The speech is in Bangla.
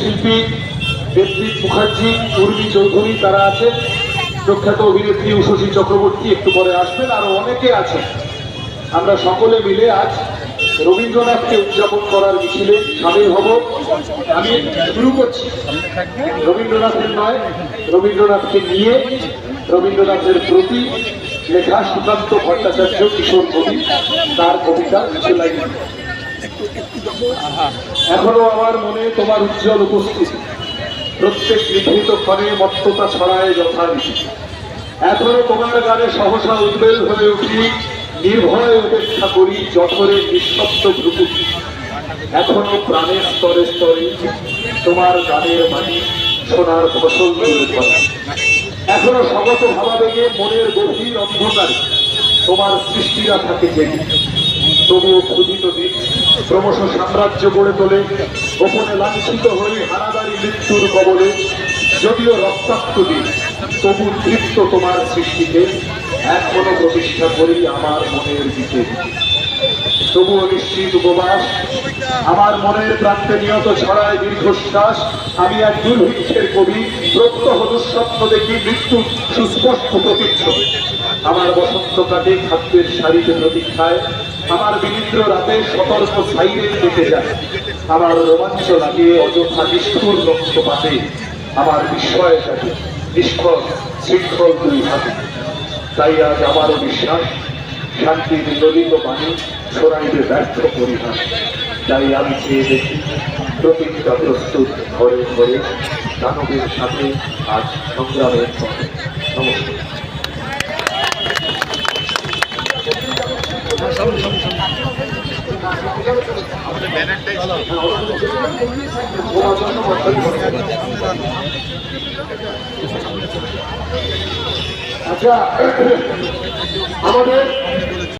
শিল্পী দেবদীপ মুখার্জি, উর্মি চৌধুরী তারা আছেন। প্রখ্যাত অভিনেত্রী উষসী চক্রবর্তী একটু পরে আসবেন, আরও অনেকে আছেন। আমরা সকলে মিলে আজ রবীন্দ্রনাথকে উদযাপন করার মিছিলে সামিল হব। আমি শুরু করছি। রবীন্দ্রনাথের নয়, রবীন্দ্রনাথকে নিয়ে রবীন্দ্রনাথের প্রতি লেখা সুকান্ত ভট্টাচার্য, কিশোর কবি, তার কবিতা এখনও আমার মনে তোমার উজ্জ্বল উপস্থিতি। প্রত্যেক নিভৃত ক্ষণে মত্ততা ছড়ায় যথারীতি। এখনও তোমার গানে সহসা উদ্বেল হয়ে উঠি, নির্ভয় উপেক্ষা করি জঠরের নিঃশব্দ ভ্রুকুটি এখনও প্রাণের স্তরে স্তরে তোমার গানের মাটি সোনার ফসল তুলে ধরে এখনও স্বগত ভাবাবেগে মনের গভীর অন্ধকারে তোমার সৃষ্টিরা থাকে জেগে। তবুও ক্ষুদিত দিন ক্রমশ সাম্রাজ্য গড়ে তোলে। গোপনে লাঞ্ছিত হয়ে হারাদারি মৃত্যুর কবলে যদিও রক্তাক্ত দিন, তবু তৃপ্ত তোমার সৃষ্টিকে এখনও প্রতিষ্ঠা করি আমার মনের দিকে। তবুও নিশ্চিত উপবাস। আমার মনের প্রান্তে নিয়ত ছড়ায় দীর্ঘশ্বাস। আমি এক দুর্ভিক্ষের কবি। প্রত্যহ দুঃস্বপ্ন দেখি মৃত্যু সুস্পষ্ট প্রতিচ্ছবি আমার বসন্ত কাটে খাদ্যের সারিতে প্রতীক্ষায়? আমার বিনিদ্র রাতে সতর্ক সাইরে কেটে যায়। আমার রোমাঞ্চ লাগে অযথা নিষ্ঠুর লক্ষ্যপাতে আমার বিস্ময় থাকে নিষ্ফল, শৃঙ্খল দুই হাতে তাই আজ আমারও বিশ্বাস শান্তি বিদলিত বাণী ছড়াইবে ব্যর্থ পরিহাস তাই আমি চেয়ে দেখি প্রতিজ্ঞা প্রস্তুত ঘরে ঘরে দানবের সাথে আজ সংগ্রামের পথে। আচ্ছা আমাদের